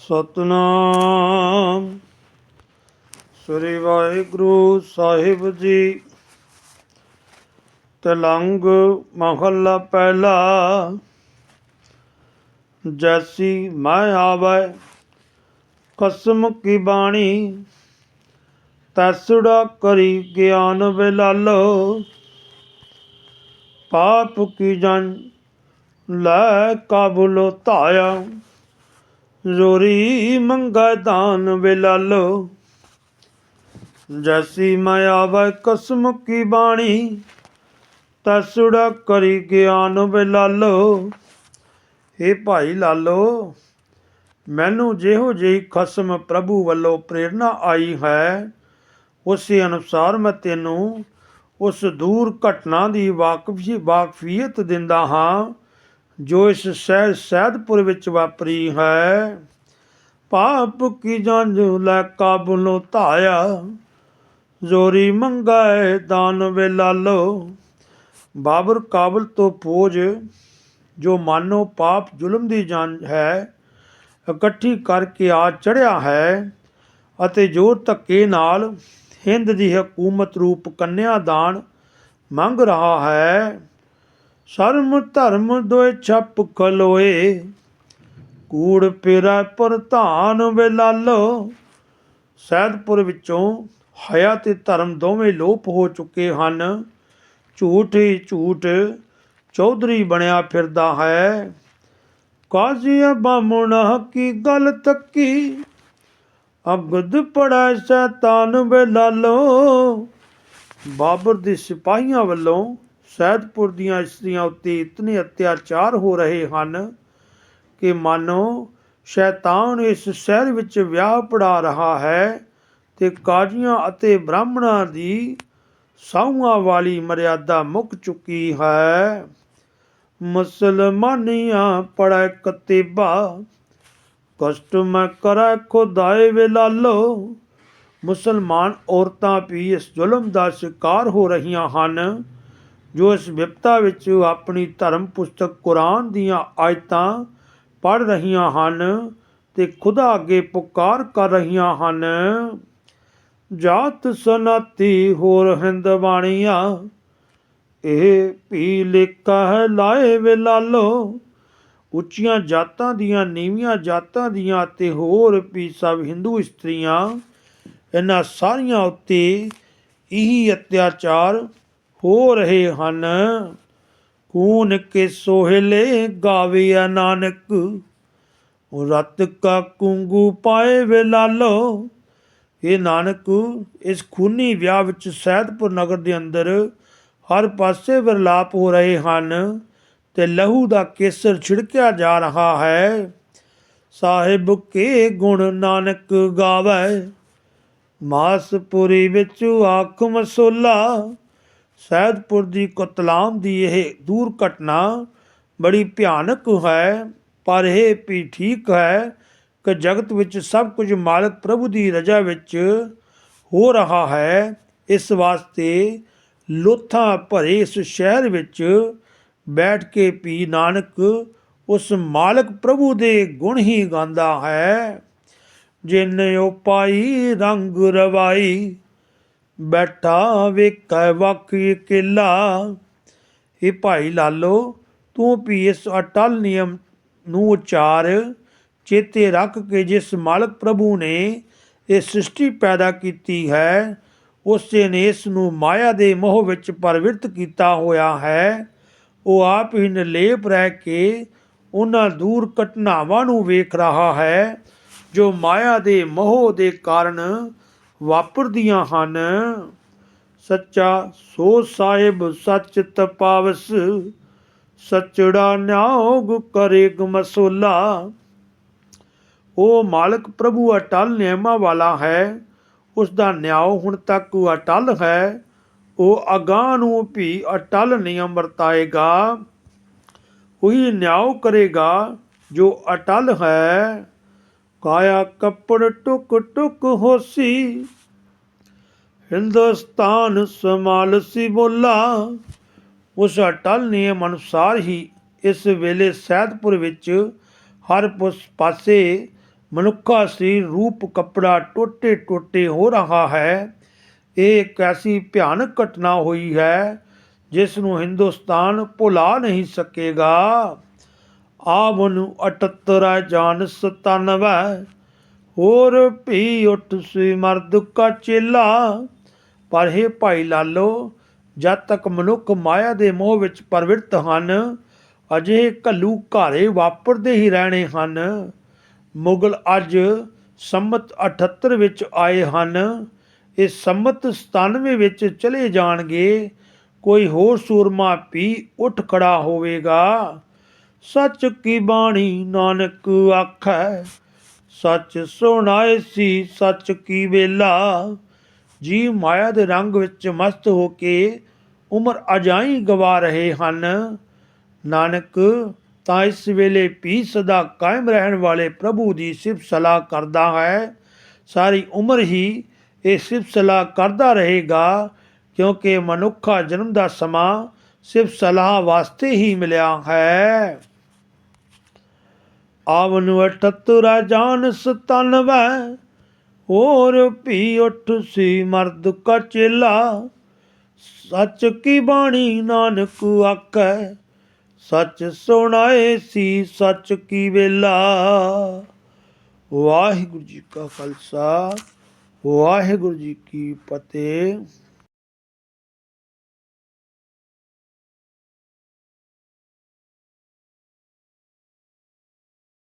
ਸਤਨਾਮ। ਸ੍ਰੀ ਵਾਹਿਗੁਰੂ ਸਾਹਿਬ ਜੀ, ਤਲੰਗ ਮਹੱਲਾ ਪਹਿਲਾ। ਜੈਸੀ ਮੈਂ ਆਵੈ, ਕਸਮ ਕੀ ਬਾਣੀ? ਤੈਸੜਾ ਕਰੀ ਗਿਆਨ ਵਿਲਾਲੋ ਪਾਪ ਕੀ ਜਨ ਲੈ ਕਾਬੁਲ ਧਾਇਆ। ਜ਼ੋਰੀ ਮੰਗਾ ਦਾਨ ਵਿਲਾਲੋ। ਜੈਸੀ ਮਾਇਆ ਆਵੈ ਕਸਮ ਕੀ ਬਾਣੀ ਤਸੜਾ ਕਰੀ ਗਿਆਨ ਵੇ ਲਾਲੋ ਏ ਭਾਈ ਲਾਲੋ, ਮੈਨੂੰ ਜਿਹੋ ਜਿਹੀ ਖਸਮ ਪ੍ਰਭੂ ਵੱਲੋਂ ਪ੍ਰੇਰਣਾ ਆਈ ਹੈ, ਉਸੇ ਅਨੁਸਾਰ ਮੈਂ ਤੈਨੂੰ ਉਸ ਦੂਰ ਘਟਨਾ ਦੀ ਵਾਕਫੀ ਵਾਕਫੀਅਤ ਦਿੰਦਾ ਹਾਂ। ਜੋ ਇਸ ਸ਼ਹਿਰ ਸੈਦਪੁਰ ਵਿੱਚ ਵਾਪਰੀ ਹੈ, ਪਾਪ ਕੀ ਜੰਜ ਲੈ ਕਾਬਲੋਂ ਧਾਇਆ? ਜ਼ੋਰੀ ਮੰਗਾਏ ਦਾਨ ਵੇਲਾਲੋ ਬਾਬਰ ਕਾਬਲ ਤੋਂ ਪੋਜ, ਜੋ ਮਾਨੋ ਪਾਪ ਜ਼ੁਲਮ ਦੀ ਜੰਜ ਹੈ, ਇਕੱਠੀ ਕਰਕੇ ਆ ਚੜਿਆ ਹੈ ਅਤੇ ਜੋ ਧੱਕੇ ਨਾਲ, ਹਿੰਦ ਦੀ ਹਕੂਮਤ ਰੂਪ ਕੰਨਿਆ ਦਾਨ ਮੰਗ ਰਹਾ ਹੈ ਸ਼ਰਮ ਧਰਮ ਦੋਇ ਛੱਪ ਖਲੋਏ। ਕੂੜ ਪੇਰਾ ਪ੍ਰਧਾਨ ਵੇਲਾਲੋ ਸੈਦਪੁਰ ਵਿੱਚੋਂ ਹਯਾ ਤੇ ਧਰਮ ਦੋਵੇਂ ਲੋਪ ਹੋ ਚੁੱਕੇ ਹਨ। ਝੂਠ ਹੀ ਝੂਠ ਚੌਧਰੀ ਬਣਿਆ ਫਿਰਦਾ ਹੈ। ਕਾਜ਼ੀ ਬਾਮੁਣਾ ਕੀ ਗੱਲ ਤੱਕੀ। ਅਗਦ ਪੜਾ ਸ਼ੈਤਾਨ ਵੇ ਲਾਲੋ। ਬਾਬਰ ਦੇ ਸਿਪਾਹੀਆਂ ਵੱਲੋਂ ਸੈਦਪੁਰ ਦੀਆਂ ਇਸਤਰੀਆਂ ਉੱਤੇ ਇਤਨੇ ਅਤਿਆਚਾਰ ਹੋ ਰਹੇ ਹਨ ਕਿ ਮਾਨੋ, ਸ਼ੈਤਾਨ ਇਸ ਸ਼ਹਿਰ ਵਿੱਚ ਵਿਆਹ ਪੜਾ ਰਿਹਾ ਹੈ ਤੇ ਕਾਜ਼ੀਆਂ ਅਤੇ ਬ੍ਰਾਹਮਣਾਂ ਦੀ ਸਾਹੂਆਂ ਵਾਲੀ ਮਰਿਆਦਾ ਮੁੱਕ ਚੁੱਕੀ ਹੈ। ਮੁਸਲਮਾਨੀਆਂ ਪੜੈ ਕਤੀਬਾ, ਕਸ਼ਟ ਮੈਂ ਕਰੈ ਖੁਦਾਏ ਵੇਲਾਲੋ ਮੁਸਲਮਾਨ ਔਰਤਾਂ ਵੀ ਇਸ ਜ਼ੁਲਮ ਦਾ ਸ਼ਿਕਾਰ ਹੋ ਰਹੀਆਂ ਹਨ। ਜੋ ਇਸ ਵਿਪਤਾ ਵਿੱਚ ਆਪਣੀ ਧਰਮ ਪੁਸਤਕ ਕੁਰਾਨ ਦੀਆਂ ਆਇਤਾਂ ਪੜ੍ਹ ਰਹੀਆਂ ਹਨ ਤੇ ਖੁਦਾ ਅੱਗੇ ਪੁਕਾਰ ਕਰ ਰਹੀਆਂ ਹਨ। ਜਾਤ ਸਨਾਤੀ ਹੋਰ ਹਿੰਦ ਬਾਣੀਆਂ, ਇਹ ਪੀ ਲੇਖਾ ਹੈ, ਲਾਏ ਵੇਲਾਲੋ ਉੱਚੀਆਂ ਜਾਤਾਂ ਦੀਆਂ, ਨੀਵੀਆਂ ਜਾਤਾਂ ਦੀਆਂ ਤੇ ਹੋਰ ਵੀ ਸਭ ਹਿੰਦੂ ਇਸਤਰੀਆਂ, ਇਹਨਾਂ ਸਾਰੀਆਂ ਉੱਤੇ ਇਹੀ ਅਤਿਆਚਾਰ ਹੋ ਰਹੇ ਹਨ। ਕੂਨ ਕੇ ਸੋਹਲੇ ਗਾਵੇ ਨਾਨਕ, ਰਤ ਕਾ ਕੁੰਗੂ ਪਾਏ ਵੇਲਾਲੋ ਇਹ ਨਾਨਕ, ਇਸ ਖੂਨੀ ਵਿਆਹ ਵਿੱਚ ਸੈਦਪੁਰ ਨਗਰ ਦੇ ਅੰਦਰ ਹਰ ਪਾਸੇ ਵਿਰਲਾਪ ਹੋ ਰਹੇ ਹਨ ਤੇ ਲਹੂ ਦਾ ਕੇਸਰ ਛਿੜਕਿਆ ਜਾ ਰਹਾ ਹੈ। ਸਾਹਿਬ ਕੇ ਗੁਣ ਨਾਨਕ ਗਾਵੇ, ਮਾਸਪੁਰੀ ਵਿੱਚ ਆਖ ਮਸੋਲਾ ਸੈਦਪੁਰ ਦੀ ਕਤਲਾਮ ਦੀ ਇਹ ਦੂਰ ਘਟਨਾ ਬੜੀ ਭਿਆਨਕ ਹੈ, ਪਰ ਇਹ ਵੀ ਠੀਕ ਹੈ ਕਿ ਜਗਤ ਵਿੱਚ ਸਭ ਕੁਝ ਮਾਲਕ ਪ੍ਰਭੂ ਦੀ ਰਜ਼ਾ ਵਿੱਚ ਹੋ ਰਹਾ ਹੈ। ਇਸ ਵਾਸਤੇ ਲੋਥਾਂ ਭਰੇ ਇਸ ਸ਼ਹਿਰ ਵਿੱਚ ਬੈਠ ਕੇ ਵੀ ਨਾਨਕ ਉਸ ਮਾਲਕ ਪ੍ਰਭੂ ਦੇ ਗੁਣ ਹੀ ਗਾਉਂਦਾ ਹੈ। ਜਿਨ ਉਪਾਈ ਰੰਗ ਰਵਾਈ ਬੈਠਾ ਵੇਖੈ ਵਕੀ ਕਿਲਾ ਇਹ ਭਾਈ ਲਾਲੋ, ਤੂੰ ਵੀ ਇਸ ਅਟਲ ਨਿਯਮ ਨੂੰ ਉਚਾਰ, ਚੇਤੇ ਰੱਖ ਕੇ ਜਿਸ ਮਾਲਕ ਪ੍ਰਭੂ ਨੇ ਇਹ ਸ੍ਰਿਸ਼ਟੀ ਪੈਦਾ ਕੀਤੀ ਹੈ, ਉਸੇ ਨੇ ਇਸ ਨੂੰ ਮਾਇਆ ਦੇ ਮੋਹ ਵਿੱਚ ਪਰਵਿਰਤ ਕੀਤਾ ਹੋਇਆ ਹੈ। ਉਹ ਆਪ ਹੀ ਨਿਰਲੇਪ ਰਹਿ ਕੇ ਉਹਨਾਂ ਦੂਰ ਘਟਨਾਵਾਂ ਨੂੰ ਵੇਖ ਰਹਾ ਹੈ, ਜੋ ਮਾਇਆ ਦੇ ਮੋਹ ਦੇ ਕਾਰਨ ਵਾਪਰਦੀਆਂ ਹਨ। ਸੱਚਾ ਸੋ ਸਾਹਿਬ ਸੱਚ ਤਪਾਵਸ, ਸਚੜਾ ਨਿਆਗ ਕਰੇ ਮਸੋਲਾ ਉਹ ਮਾਲਕ ਪ੍ਰਭੂ ਅਟਲ ਨਿਯਮਾਂ ਵਾਲਾ ਹੈ ਉਸ ਦਾ ਨਿਆਂ ਹੁਣ ਤੱਕ ਅਟਲ ਹੈ। ਉਹ ਅਗਾਹ ਨੂੰ ਵੀ ਅਟਲ ਨਿਯਮ ਵਰਤਾਏਗਾ ਉਹੀ ਨਿਆਂ ਕਰੇਗਾ ਜੋ ਅਟਲ ਹੈ। ਕਾਇਆ ਕੱਪੜ ਟੁਕ ਟੁਕ ਹੋਸੀ, ਹਿੰਦੁਸਤਾਨ ਸਮਾਲਸੀ ਬੋਲਾ। ਉਸ ਅਟਲ ਨਿਯਮ ਅਨੁਸਾਰ ਹੀ ਇਸ ਵੇਲੇ ਸੈਦਪੁਰ ਵਿੱਚ ਹਰ ਪੁਸ ਪਾਸੇ ਮਨੁੱਖਾ ਸਰੀਰ, ਰੂਪ, ਕੱਪੜਾ ਟੋਟੇ ਟੋਟੇ ਹੋ ਰਿਹਾ ਹੈ। ਇਹ ਇੱਕ ਐਸੀ ਭਿਆਨਕ ਘਟਨਾ ਹੋਈ ਹੈ ਜਿਸ ਨੂੰ ਹਿੰਦੁਸਤਾਨ ਭੁਲਾ ਨਹੀਂ ਸਕੇਗਾ। ਆਵ ਨੂੰ 78 ਜਾਨ 97 ਹੋਰ ਭੀ ਉੱਠ ਸੀ ਮਰਦ ਕਾ ਚੇਲਾ। ਪਰ ਇਹ ਭਾਈ ਲਾਲੋ, ਜਦ ਤੱਕ ਮਨੁੱਖ ਮਾਇਆ ਦੇ ਮੋਹ ਵਿੱਚ ਪਰਵਿਰਤ ਹਨ ਅਜੇ ਘੱਲੂ ਘਾਰੇ ਵਾਪਰਦੇ ਹੀ ਰਹਿਣੇ ਹਨ। ਮੁਗਲ ਅੱਜ ਸੰਮਤ 78 ਵਿੱਚ ਆਏ ਹਨ। ਇਹ ਸੰਮਤ 97 ਵਿੱਚ ਚਲੇ ਜਾਣਗੇ। ਕੋਈ ਹੋਰ ਸੂਰਮਾ ਪੀ ਉੱਠ ਖੜਾ ਹੋਵੇਗਾ। ਸੱਚ ਕੀ ਬਾਣੀ ਨਾਨਕ ਆਖੈ? ਸੱਚ ਸੁਣਾਏ ਸੀ, ਸੱਚ ਕੀ ਵੇਲਾ? ਜੀ ਮਾਇਆ ਦੇ ਰੰਗ ਵਿੱਚ ਮਸਤ ਹੋ ਕੇ ਉਮਰ ਅਜਾਈ ਗਵਾ ਰਹੇ ਹਨ। ਨਾਨਕ, ਤਾਂ ਇਸ ਵੇਲੇ ਵੀ ਸਦਾ ਕਾਇਮ ਰਹਿਣ ਵਾਲੇ ਪ੍ਰਭੂ ਦੀ ਸਿਫਤ ਸਲਾਹ ਕਰਦਾ ਹੈ। ਸਾਰੀ ਉਮਰ ਹੀ ਇਹ ਸਿਫਤ ਸਲਾਹ ਕਰਦਾ ਰਹੇਗਾ, ਕਿਉਂਕਿ ਮਨੁੱਖਾ ਜਨਮ ਦਾ ਸਮਾਂ ਸਿਰਫ ਸਲਾਹ ਵਾਸਤੇ ਹੀ ਮਿਲਿਆ ਹੈ। ਆਵਨ 78 ਜਾਨ 97 ਹੋਰ ਵੀ ਉੱਠ ਸੀ ਮਰਦ ਕਾ ਚੇਲਾ। ਸੱਚ ਕੀ ਬਾਣੀ ਨਾਨਕ ਆਖੈ, ਸੱਚ ਸੁਣਾਏ ਸੀ ਸੱਚ ਕੀ ਵੇਲਾ। ਵਾਹਿਗੁਰੂ ਜੀ ਕਾ ਖਾਲਸਾ, ਵਾਹਿਗੁਰੂ ਜੀ ਕੀ ਫਤਿਹ।